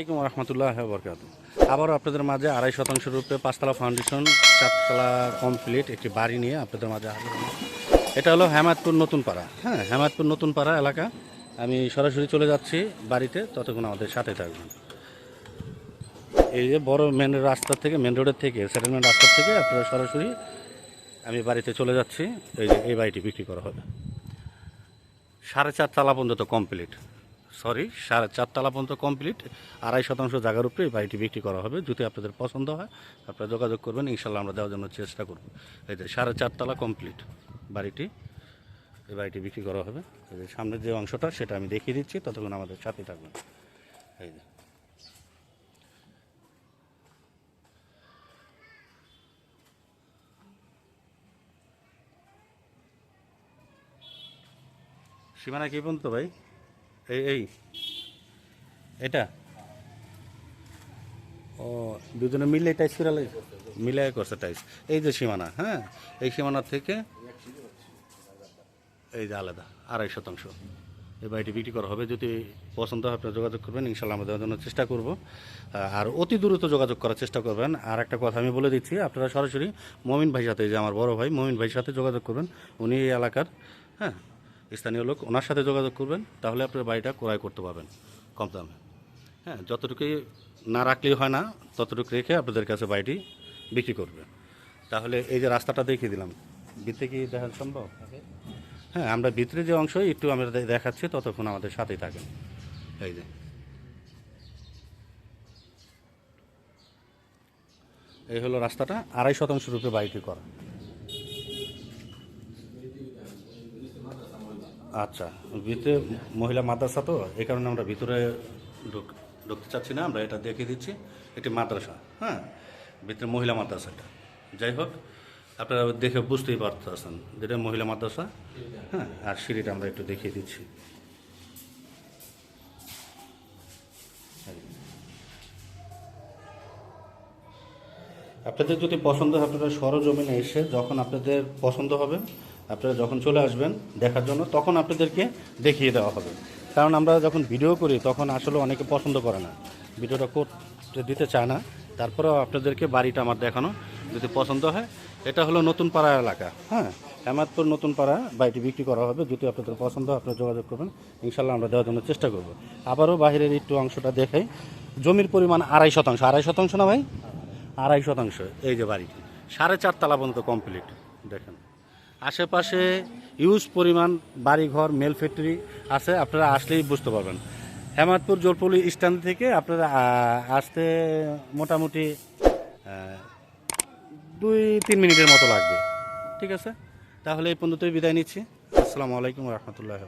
আসসালামাইকুম রহমতুল্লাহ বরকাত। আবারও আপনাদের মাঝে আড়াই শতাংশ রূপে পাঁচতলা ফাউন্ডেশন, চারতলা কমপ্লিট একটি বাড়ি নিয়ে আপনাদের মাঝে হাজির। এটা হলো হেমায়তপুর নতুন পাড়া হ্যাঁ হেমায়তপুর নতুন পাড়া এলাকা। আমি সরাসরি চলে যাচ্ছি বাড়িতে, ততক্ষণ আমাদের সাথে থাকবেন। এই যে বড় মেন রাস্তা থেকে মেন রোডের থেকে সেটেলমেন্ট রাস্তা থেকে আপনারা সরাসরি আমি বাড়িতে চলে যাচ্ছি। এই যে এই বাড়িটি বিক্রি করা হবে। সাড়ে চার তালা পর্যন্ত কমপ্লিট। সরি, সাড়ে চার তালা পর্যন্ত কমপ্লিট। আড়াই শতাংশ জায়গার উপরে এই বাড়িটি বিক্রি করা হবে। যদি আপনাদের পছন্দ হয়, আপনারা যোগাযোগ করবেন। ইনশাল্লাহ আমরা দেওয়ার জন্য চেষ্টা করব। এই যে সাড়ে চার তালা কমপ্লিট বাড়িটি, এই বাড়িটি বিক্রি করা হবে। এই যে সামনের যে অংশটা, সেটা আমি দেখিয়ে দিচ্ছি। ততক্ষণ আমাদের সাথে থাকবেন। এই যে। সীমানা কি পর্যন্ত ভাই? এই এই। এটা? ও, দুজনে মিলে টাইস করে মিলাই করছে টাইস। এই যে সীমানা হ্যাঁ? এই সীমানার থেকে এই যে আলাদা, আড়াই শতাংশ। এই বাড়িটি বিক্রি করা হবে। যদি পছন্দ হয়, আপনারা যোগাযোগ করবেন। ইনশাল্লাহ আমরা দেওয়ার জন্য চেষ্টা করব। আর অতি দ্রুত যোগাযোগ করার চেষ্টা করবেন। আর একটা কথা আমি বলে দিচ্ছি, আপনারা সরাসরি মমিন ভাইয়ের সাথে যে আমার বড় ভাই মমিন ভাইয়ের সাথে যোগাযোগ করবেন। উনি এই এলাকার হ্যাঁ? স্থানীয় লোক ওনার সাথে যোগাযোগ করবেন, তাহলে আপনার বাড়িটা ক্রয় করতে পারবেন কম দামে। হ্যাঁ যতটুকুই না রাখলেই হয় না, ততটুকু রেখে আপনাদের কাছে বাড়িটি বিক্রি করবে। তাহলে এই যে রাস্তাটা দেখিয়ে দিলাম, ভিতরে কি দেখা সম্ভব? হ্যাঁ আমরা ভিতরে যে অংশ, একটু আমরা দেখাচ্ছি, ততক্ষণ আমাদের সাথেই থাকেন। এই যে। এই হলো রাস্তাটা, আড়াই শতাংশ রূপে বাড়িটি করা। আচ্ছা ভিতরে মহিলা মাদ্রাসা তো, এই কারণে আমরা ভিতরে ঢুক- ঢুকতে চাচ্ছি না, আমরা এটা দেখিয়ে দিচ্ছি, এটি মাদ্রাসা হ্যাঁ? ভিতরে মহিলা মাদ্রাসাটা। যাই হোক, আপনারা দেখে বুঝতেই পারতেছেন, যেটা মহিলা মাদ্রাসা হ্যাঁ? আর সিঁড়িটা আমরা একটু দেখিয়ে দিচ্ছি। আপনাদের যদি পছন্দ হয়, আপনারা সরজমিনে এসে যখন আপনাদের পছন্দ হবে, আপনারা যখন চলে আসবেন দেখার জন্য, তখন আপনাদেরকে দেখিয়ে দেওয়া হবে। কারণ আমরা যখন ভিডিও করি, তখন আসলে অনেকে পছন্দ করে না। ভিডিওটা করতে দিতে চায় না। তারপরেও আপনাদেরকে বাড়িটা আমার দেখানো, যদি পছন্দ হয়। এটা হলো নতুন পাড়া এলাকা হ্যাঁ? হেমাদপুর নতুন পাড়া, বাড়িটি বিক্রি করা হবে। যদি আপনাদের পছন্দ হয়, আপনারা যোগাযোগ করবেন। ইনশাল্লাহ আমরা দেওয়ার জন্য চেষ্টা করব। আবারও বাইরের একটু অংশটা দেখাই। জমির পরিমাণ আড়াই শতাংশ। আড়াই শতাংশ না ভাই? আড়াই শতাংশ এই যে বাড়িটি। সাড়ে চার তালা পর্যন্ত কমপ্লিট দেখেন। আশেপাশে ইউজ পরিমাণ বাড়িঘর মেল ফ্যাক্টরি আছে, আপনারা আসলেই বুঝতে পারবেন। হেমাদপুর জলপলি স্ট্যান্ড থেকে আপনারা আসতে মোটামুটি দুই, তিন মিনিটের মতো লাগবে। ঠিক আছে? তাহলে এই পর্যন্তই বিদায় নিচ্ছি। আসসালামু আলাইকুম রহমতুল্লাহ